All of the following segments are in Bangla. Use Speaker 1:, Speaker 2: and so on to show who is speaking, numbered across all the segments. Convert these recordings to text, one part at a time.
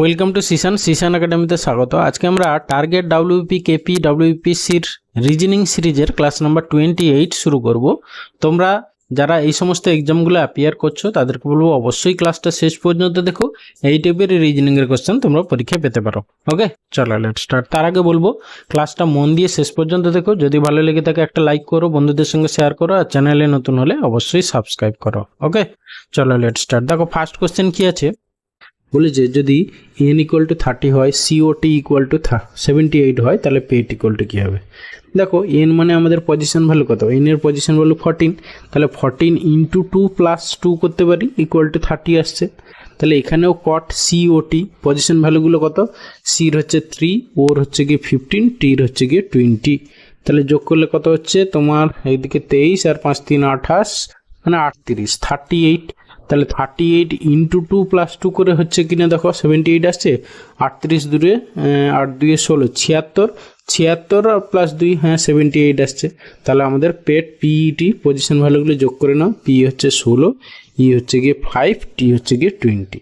Speaker 1: ওয়েলকাম টু সিশান সিশান একাডেমিতে স্বাগত আজকে আমরা টার্গেট ডাব্লিউপি কেপি ডাব্লিউপিসির রিজনিং সিরিজের ক্লাস নাম্বার টোয়েন্টি এইট শুরু করব তোমরা যারা এই সমস্ত এক্সামগুলো অ্যাপিয়ার করছো তাদেরকে বলবো অবশ্যই ক্লাসটা শেষ পর্যন্ত দেখো এই টাইপের রিজনিংয়ের কোশ্চেন তোমরা পরীক্ষা পেতে পারো ওকে চলো লেট স্টার্ট তার আগে বলবো ক্লাসটা মন দিয়ে শেষ পর্যন্ত দেখো যদি ভালো লেগে থাকে একটা লাইক করো বন্ধুদের সঙ্গে শেয়ার করো আর চ্যানেলে নতুন হলে অবশ্যই সাবস্ক্রাইব করো ওকে চলো লেট স্টার্ট দেখো ফার্স্ট কোশ্চেন কি আছে বলেছে যদি এন ইকুয়াল টু থার্টি হয় COT equal to seventy eight হয় তাহলে পেট ইকুয়াল টু কী হবে দেখো এন মানে আমাদের পজিশন ভ্যালু কত এন এর পজিশন ভ্যালু ফর্টিন তাহলে fourteen into two plus two করতে পারি ইকুয়াল টু থার্টি আসছে তাহলে এখানেও কট সিওটি পজিশন ভ্যালুগুলো কত সির হচ্ছে থ্রি ওর হচ্ছে গিয়ে ফিফটিন টির হচ্ছে গিয়ে টোয়েন্টি তাহলে যোগ করলে কত হচ্ছে তোমার এইদিকে তেইশ আর পাঁচ তিন আঠাশ মানে আটত্রিশ থার্টি এইট তাহলে thirty eight into two plus two করে হচ্ছে কিনা দেখো সেভেন্টি এইট আসছে আটত্রিশ দূরে আট দুয়ে ষোলো ছিয়াত্তর ছিয়াত্তর প্লাস দুই হ্যাঁ সেভেন্টি এইট আসছে তাহলে আমাদের পেট পিইটি পজিশন ভ্যালুগুলো যোগ করে নাও পি e হচ্ছে ষোলো ই e হচ্ছে গিয়ে ফাইভ টি হচ্ছে গিয়ে টোয়েন্টি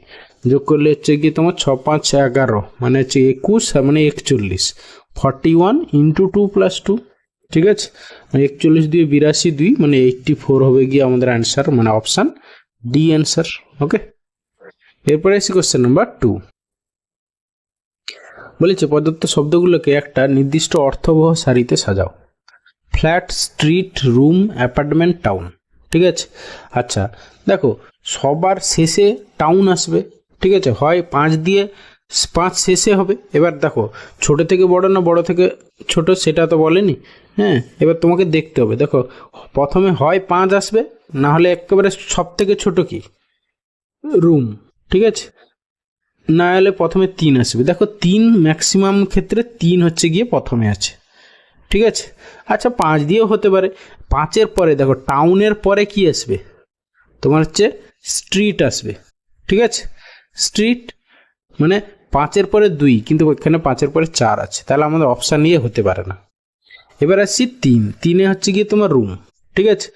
Speaker 1: যোগ করলে হচ্ছে গিয়ে তোমার ছ পাঁচ এগারো মানে হচ্ছে একুশ মানে একচল্লিশ forty one into two plus two ঠিক আছে একচল্লিশ দুই বিরাশি দুই মানে এইটটি ফোর হবে গিয়ে আমাদের অ্যান্সার মানে অপশান ডি অ্যান্সার ওকে এরপরে আসি কোশ্চেন নাম্বার টু বলেছে প্রদত্ত শব্দগুলোকে একটা নির্দিষ্ট অর্থবহ সারিতে সাজাও flat street room apartment town ঠিক আছে আচ্ছা দেখো সবার শেষে টাউন আসবে ঠিক আছে হয় পাঁচ দিয়ে পাঁচ শেষে হবে এবার দেখো ছোট থেকে বড় না বড় থেকে ছোট সেটা তো বলেনি হ্যাঁ এবার তোমাকে দেখতে হবে দেখো প্রথমে হয় পাঁচ আসবে না হলে একেবারে সব থেকে ছোটো কি রুম ঠিক আছে না হলে প্রথমে তিন আসবে দেখো তিন ম্যাক্সিমাম ক্ষেত্রে তিন হচ্ছে গিয়ে প্রথমে আছে ঠিক আছে আচ্ছা পাঁচ দিয়েও হতে পারে পাঁচের পরে দেখো টাউনের পরে কি আসবে তোমার হচ্ছে স্ট্রিট আসবে ঠিক আছে স্ট্রিট মানে পাঁচের পরে দুই কিন্তু এখানে পাঁচের পরে চার আছে তাহলে আমাদের অপশান নিয়ে হতে পারে না এবার আসছি তিন তিনে হচ্ছে গিয়ে তোমার রুম ঠিক আছে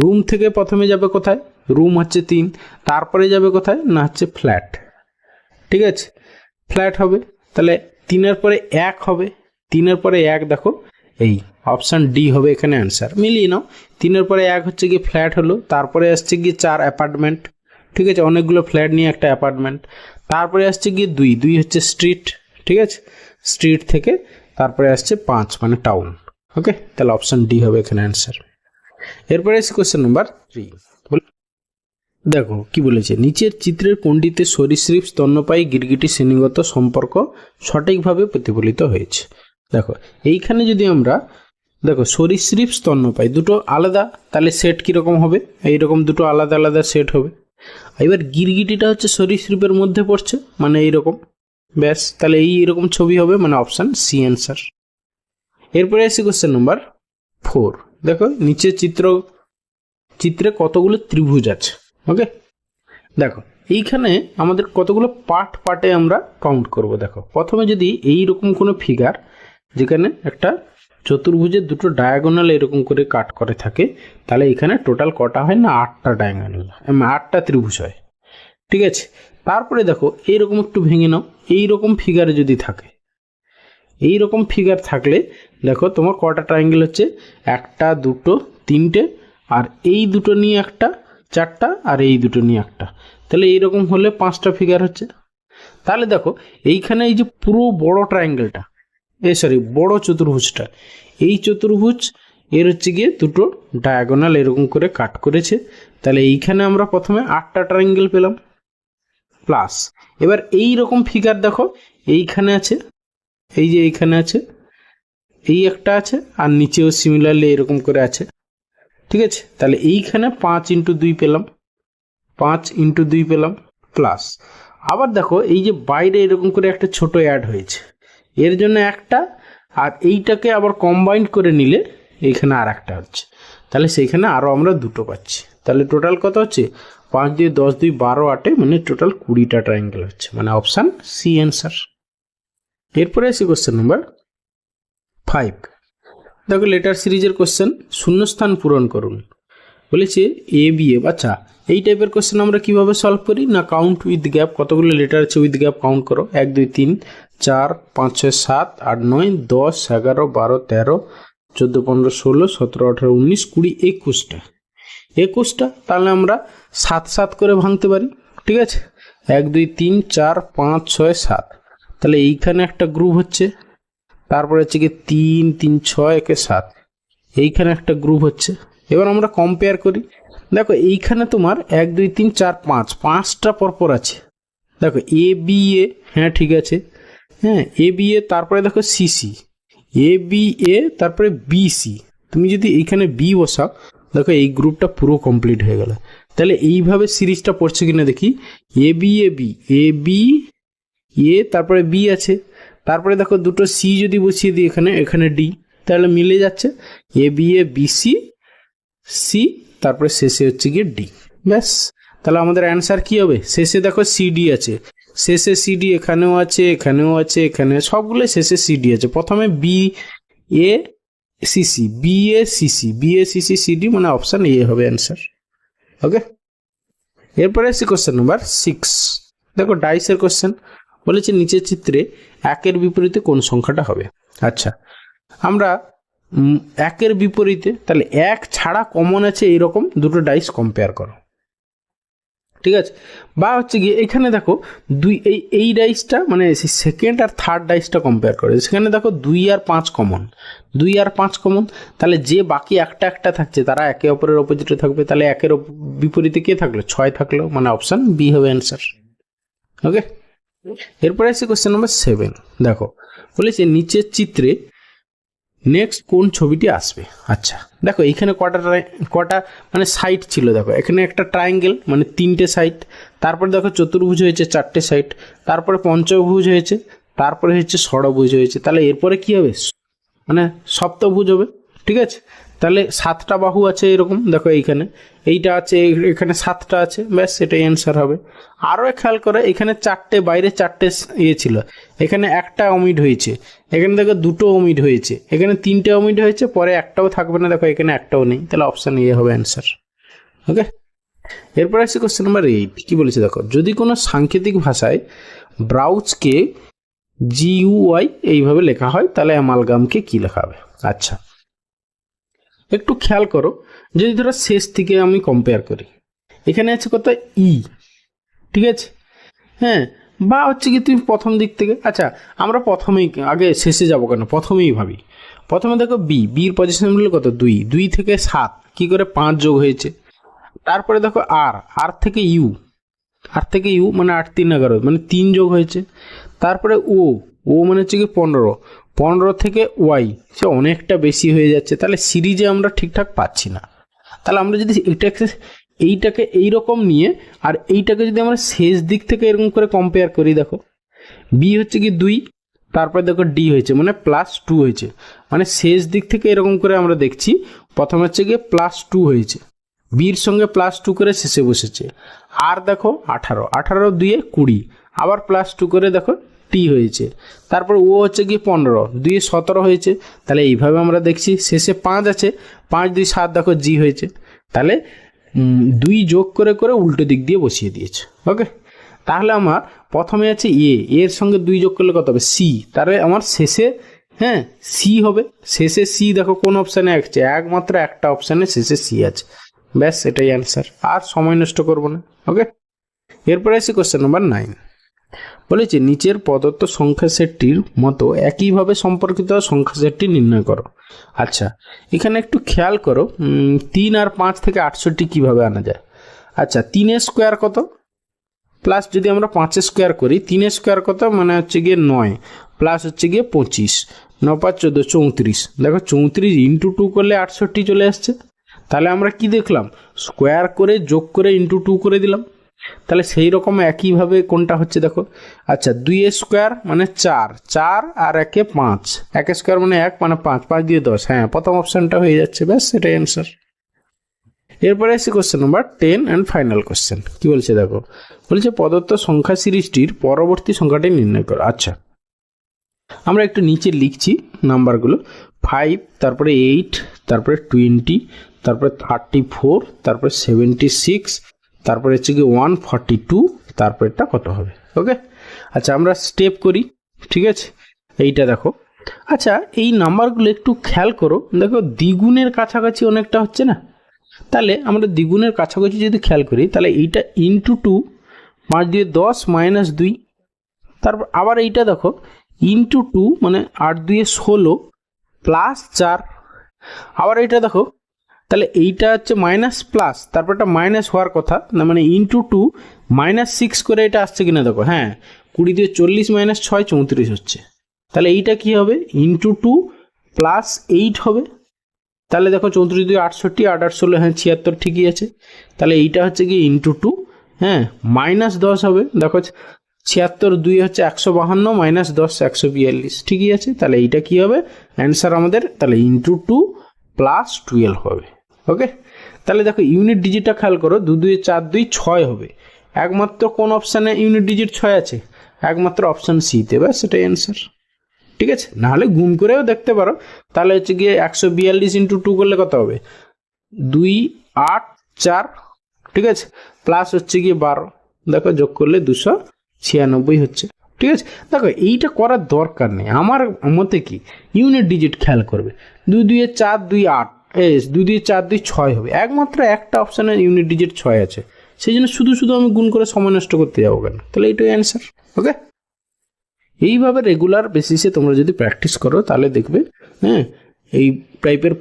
Speaker 1: রুম থেকে প্রথমে যাবে কোথায় রুম হচ্ছে তিন তারপরে যাবে কোথায় না হচ্ছে ফ্ল্যাট ঠিক আছে ফ্ল্যাট হবে তাহলে তিনের পরে এক হবে তিনের পরে এক দেখো এই অপশান ডি হবে এখানে অ্যান্সার মিলিয়ে নাও তিনের পরে এক হচ্ছে গিয়ে ফ্ল্যাট হলো তারপরে আসছে গিয়ে চার অ্যাপার্টমেন্ট ঠিক আছে অনেকগুলো ফ্ল্যাট নিয়ে একটা অ্যাপার্টমেন্ট তারপরে আসছে গিয়ে দুই দুই হচ্ছে স্ট্রিট ঠিক আছে স্ট্রিট থেকে তারপরে আসছে পাঁচ মানে টাউন ওকে তাহলে অপশান ডি হবে এখানে অ্যান্সার এরপরে আসি কোয়েশ্চেন নাম্বার থ্রি দেখো কি বলেছে নিচের চিত্রের কোনটিতে সরীসৃপ স্তন্যপায়ী গিরগিটি শ্রেণীগত সম্পর্ক সঠিকভাবে প্রতিফলিত হয়েছে দেখো এইখানে যদি আমরা দেখো সরীসৃপ স্তন্যপায়ী দুটো আলাদা তাহলে সেট কীরকম হবে এইরকম দুটো আলাদা আলাদা সেট হবে এবার গিরগিটিটা হচ্ছে সরীসৃপের মধ্যে পড়ছে মানে এইরকম ব্যাস তাহলে এই এরকম ছবি হবে মানে অপশান সি অ্যান্সার এরপরে আসি কোশ্চেন নম্বর ফোর দেখো নিচে চিত্র চিত্রে কতগুলো ত্রিভুজ আছে ওকে দেখো এইখানে আমাদের কতগুলো পার্ট পার্টে আমরা কাউন্ট করব দেখো প্রথমে যদি এই রকম কোনো ফিগার যেখানে একটা চতুর্ভুজে দুটো ডায়াগোনাল এরকম করে কাট করে থাকে তাহলে এখানে টোটাল কটা হয় না আটটা ডায়াগোনাল আটটা ত্রিভুজ হয় ঠিক আছে তারপরে দেখো এইরকম একটু ভেঙে নাও এইরকম ফিগারে যদি থাকে এই রকম ফিগার থাকলে দেখো তোমার কটা ট্রায়াঙ্গেল হচ্ছে একটা দুটো তিনটে আর এই দুটো নিয়ে একটা চারটা আর এই দুটো নিয়ে একটা তাহলে এইরকম হলে পাঁচটা ফিগার হচ্ছে তাহলে দেখো এইখানে এই যে পুরো বড় ট্রায়াঙ্গেলটা এ সরি বড় চতুর্ভুজটা এই চতুর্ভুজ এর হচ্ছে গিয়ে দুটো ডায়াগোনাল এরকম করে কাট করেছে তাহলে এইখানে আমরা প্রথমে আটটা ট্রায়াঙ্গেল পেলাম প্লাস এবার এই রকম ফিগার দেখো এইখানে আছে এই যে এইখানে আছে এই একটা আছে আর নিচেও সিমিলারলি এরকম করে আছে ঠিক আছে তাহলে এইখানে পাঁচ ইন্টু দুই পেলাম পাঁচ ইন্টু দুই পেলাম প্লাস আবার দেখো এই যে বাইরে এরকম করে একটা ছোট অ্যাড হয়েছে এর জন্য একটা আর এইটাকে আবার কম্বাইন্ড করে নিলে এইখানে আর একটা হচ্ছে তাহলে সেইখানে আরও আমরা দুটো পাচ্ছি তাহলে টোটাল কত হচ্ছে পাঁচ দুই দশ দুই বারো আটে মানে টোটাল কুড়িটা ট্রাইঙ্গেল হচ্ছে মানে অপশান সি অ্যান্সার এরপরে আসি কোশ্চেন নাম্বার ফাইভ দেখো লেটার সিরিজের কোশ্চেন শূন্যস্থান পূরণ করুন বলেছে এ বি এ আচ্ছা এই টাইপের কোশ্চেন আমরা কীভাবে সলভ করি না কাউন্ট উইথ গ্যাপ কতগুলো লেটার আছে উইথ গ্যাপ কাউন্ট করো এক দুই তিন চার পাঁচ ছয় সাত আট নয় দশ এগারো বারো তেরো চোদ্দো পনেরো ষোলো সতেরো আঠেরো উনিশ কুড়ি একুশটা একুশটা তাহলে আমরা সাত সাত করে ভাঙতে পারি ঠিক আছে এক দুই তিন চার পাঁচ ছয় সাত তাহলে এইখানে একটা গ্রুপ হচ্ছে তারপরে হচ্ছে কি তিন তিন ছয় একে সাত এইখানে একটা গ্রুপ হচ্ছে এবার আমরা কম্পেয়ার করি দেখো এইখানে তোমার এক দুই তিন চার পাঁচ পাঁচটা পরপর আছে দেখো এ বি এ হ্যাঁ ঠিক আছে হ্যাঁ এ বি এ তারপরে দেখো সিসি এ বি এ তারপরে বি সি তুমি যদি এইখানে বি বসাও দেখো এই গ্রুপটা পুরো কমপ্লিট হয়ে গেল তাহলে এইভাবে সিরিজটা পড়ছে কিনা দেখি A B A B A B A তারপরে বি আছে তারপরে দেখো দুটো সি যদি বসিয়ে দিই এখানে এখানে ডি তাহলে মিলে যাচ্ছে A B A B C C তারপরে শেষে হচ্ছে গিয়ে ডি ব্যাস তাহলে আমাদের অ্যান্সার কি হবে শেষে দেখো সিডি আছে শেষে সিডি এখানেও আছে এখানেও আছে এখানে সবগুলো শেষে সিডি আছে প্রথমে B A CC B A CC B A CC CD মানে অপশান এ হবে অ্যান্সার ওকে এরপরে আছে কোশ্চেন নাম্বার সিক্স দেখো ডাইসের কোশ্চেন বলেছে নিচের চিত্রে একের বিপরীতে কোন সংখ্যাটা হবে আচ্ছা আমরা একের বিপরীতে তাহলে এক ছাড়া কমন আছে এইরকম দুটো ডাইস কম্পেয়ার করো ঠিক আছে বা হচ্ছে গিয়ে এখানে দেখো দুই এই এই ডাইসটা মানে সেকেন্ড আর থার্ড ডাইসটা কম্পেয়ার করে সেখানে দেখো দুই আর পাঁচ কমন দুই আর পাঁচ কমন তাহলে যে বাকি একটা একটা থাকছে তারা একে অপরের অপোজিটে থাকবে তাহলে একের বিপরীতে কে থাকলো ছয় থাকলো মানে অপশান বি হবে অ্যান্সার ওকে এরপরে আসছে কোয়েশ্চেন নম্বর সেভেন দেখো বলেছে নিচের চিত্রে নেক্সট কোন ছবিটি আসবে আচ্ছা দেখো এখানে কটা কটা মানে সাইট ছিল দেখো এখানে একটা ট্রায়াঙ্গেল মানে তিনটে সাইট তারপর দেখো চতুর্ভুজ হয়েছে চারটে সাইট তারপরে পঞ্চভুজ হয়েছে তারপরে হচ্ছে ষড়ভুজ হয়েছে তাহলে এরপরে কি হবে মানে সপ্তভুজ হবে ঠিক আছে তাহলে সাতটা বাহু আছে এরকম দেখো এইখানে এইটা আছে এখানে সাতটা আছে ব্যাস সেটাই অ্যান্সার হবে আরও খেয়াল করে এখানে চারটে বাইরে চারটে ইয়ে ছিল এখানে একটা অমিট হয়েছে এখানে দেখো দুটো অমিট হয়েছে এখানে তিনটে অমিট হয়েছে পরে একটাও থাকবে না দেখো এখানে একটাও নেই তাহলে অপশান ইয়ে হবে অ্যান্সার ওকে এরপর আসছে কোশ্চেন নাম্বার এইট কী বলেছে দেখো যদি কোনো সাংকেতিক ভাষায় ব্রাউজকে জিউআই এইভাবে লেখা হয় তাহলে অ্যামালগামকে কী লেখা হবে আচ্ছা একটু খেয়াল করো যদি ধরো শেষ থেকে আমি কম্পেয়ার করি এখানে আছে কথা ই e, ঠিক আছে হ্যাঁ বা হচ্ছে কি তুমি প্রথম দিক থেকে আচ্ছা আমরা প্রথমেই আগে শেষে যাবো কেন প্রথমেই ভাবি প্রথমে দেখো বি বির পজিশন বললে কত দুই দুই থেকে সাত কি করে পাঁচ যোগ হয়েছে তারপরে দেখো আর আর থেকে ইউ আর থেকে ইউ মানে আট তিন এগারো মানে তিন যোগ হয়েছে তারপরে ও ও মানে হচ্ছে কি পনেরো পনেরো থেকে ওয়াই সে অনেকটা বেশি হয়ে যাচ্ছে তাহলে সিরিজে আমরা ঠিকঠাক পাচ্ছি না তাহলে আমরা যদি এটাকে এইটাকে এই রকম নিয়ে আর এইটাকে যদি আমরা শেষ দিক থেকে এরকম করে কম্পেয়ার করি দেখো বি হচ্ছে কি দুই তারপরে দেখো ডি হয়েছে মানে প্লাস টু হয়েছে মানে শেষ দিক থেকে এরকম করে আমরা দেখছি প্রথমে হচ্ছে গিয়ে প্লাস টু হয়েছে বির সঙ্গে প্লাস টু করে শেষে বসেছে আর দেখো আঠারো আঠারো দুয়ে কুড়ি আবার প্লাস টু করে দেখো টি হয়েছে তারপর ও হচ্ছে গিয়ে পনেরো দুই সতেরো হয়েছে তাহলে এইভাবে আমরা দেখছি শেষে পাঁচ আছে পাঁচ দুই সাত দেখো জি হয়েছে তাহলে দুই যোগ করে করে উল্টো দিক দিয়ে বসিয়ে দিয়েছে ওকে তাহলে আমার প্রথমে আছে এ এর সঙ্গে দুই যোগ করলে কত হবে সি তাহলে আমার শেষে হ্যাঁ সি হবে শেষে সি দেখো কোন অপশানে আসছে একমাত্র একটা অপশানে শেষে সি আছে ব্যাস এটাই অ্যান্সার আর সময় নষ্ট করবো না ওকে এরপরে আছে কোয়েশ্চেন নাম্বার নাইন বলেছে নিচের প্রদত্ত সংখ্যা সেটটির মতো একইভাবে সম্পর্কিত সংখ্যা সেটটি নির্ণয় করো আচ্ছা এখানে একটু খেয়াল করো তিন আর পাঁচ থেকে আটষট্টি কীভাবে আনা যায় আচ্ছা তিনের স্কোয়ার কত প্লাস যদি আমরা পাঁচের স্কোয়ার করি তিনের স্কোয়ার কত মানে হচ্ছে গিয়ে নয় প্লাস হচ্ছে গিয়ে পঁচিশ ন পাঁচ চোদ্দো চৌত্রিশ দেখো চৌত্রিশ ইন্টু টু করলে আটষট্টি চলে আসছে তাহলে আমরা কি দেখলাম স্কোয়ার করে যোগ করে ইন্টু টু করে দিলাম তাহলে সেই রকম একইভাবে কোনটা হচ্ছে দেখো আচ্ছা দুই স্কোয়ার মানে চার চার আর একে পাঁচ এক স্কোয়ার মানে এক মানে পাঁচ পাঁচ দিয়ে দশ হ্যাঁ প্রথম অপশানটা হয়ে যাচ্ছে ব্যাস সেটাই অ্যান্সার এরপরে আসি question number ten and final question কি বলছে দেখো বলছে প্রদত্ত সংখ্যা সিরিজটির পরবর্তী সংখ্যাটি নির্ণয় করো আচ্ছা আমরা একটু নিচে লিখছি নাম্বারগুলো ফাইভ তারপরে এইট তারপরে টোয়েন্টি তারপরে থার্টি ফোর তারপরে সেভেন্টি সিক্স তারপরে হচ্ছে কি ওয়ান ফর্টি টু তারপরেরটা কত হবে ওকে আচ্ছা আমরা স্টেপ করি ঠিক আছে এইটা দেখো আচ্ছা এই নাম্বারগুলো একটু খেয়াল করো দেখো দ্বিগুণের কাছাকাছি অনেকটা হচ্ছে না তাহলে আমরা দ্বিগুণের কাছাকাছি যদি খেয়াল করি তাহলে এইটা ইন্টু টু পাঁচ দিয়ে দশ মাইনাস দুই তারপর আবার এইটা দেখো ইন্টু টু মানে আট দুয়ে ষোলো প্লাস চার আবার এইটা দেখো তাহলে এইটা হচ্ছে মাইনাস প্লাস তারপর একটা মাইনাস হওয়ার কথা না মানে ইন্টু টু মাইনাস সিক্স করে এটা আসছে কিনা দেখো হ্যাঁ কুড়ি দিয়ে চল্লিশ মাইনাস ছয় চৌত্রিশ হচ্ছে তাহলে এইটা কি হবে ইন্টু টু প্লাস এইট হবে তাহলে দেখো চৌত্রিশ দুই আটষট্টি আট আট ষোলো হ্যাঁ ছিয়াত্তর ঠিকই আছে তাহলে এইটা হচ্ছে কি ইন্টু টু হ্যাঁ মাইনাস দশ হবে দেখো ছিয়াত্তর দুই হচ্ছে একশো বাহান্ন মাইনাস দশ একশো বিয়াল্লিশ ঠিকই আছে তাহলে এইটা কি হবে অ্যান্সার আমাদের তাহলে ইন্টু টু প্লাস টুয়েলভ হবে ওকে তাহলে দেখো ইউনিট ডিজিটটা খেয়াল করো দু দুই চার দুই ছয় হবে একমাত্র কোন অপশানে ইউনিট ডিজিট ছয় আছে একমাত্র অপশান সিতে বা সেটাই অ্যান্সার ঠিক আছে নাহলে গুণ করেও দেখতে পারো তাহলে হচ্ছে গিয়ে একশো বিয়াল্লিশ ইন্টু টু করলে কত হবে দুই আট চার ঠিক আছে প্লাস হচ্ছে গিয়ে বারো দেখো যোগ করলে দুশো ছিয়ানব্বই হচ্ছে ঠিক আছে দেখো এইটা করার দরকার নেই আমার মতে কি ইউনিট ডিজিট খেয়াল করবে দুই দুইয়ে চার দুই আট এস দুই দুই চার দুই ছয় হবে একমাত্র একটা অপশানে ইউনিট ডিজিট ছয় আছে সেই জন্য শুধু শুধু আমি গুণ করে সময় নষ্ট করতে যাবো কেন তাহলে এইটাই অ্যান্সার ওকে এইভাবে রেগুলার বেসিসে তোমরা যদি প্র্যাকটিস করো তাহলে দেখবে হ্যাঁ এই টাইপের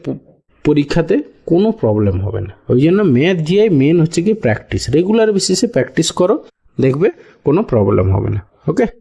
Speaker 1: পরীক্ষাতে কোনো প্রবলেম হবে না ওই জন্য ম্যাথ জিআই মেন হচ্ছে কি প্র্যাকটিস রেগুলার বেসিসে প্র্যাকটিস করো দেখবে কোনো প্রবলেম হবে না ওকে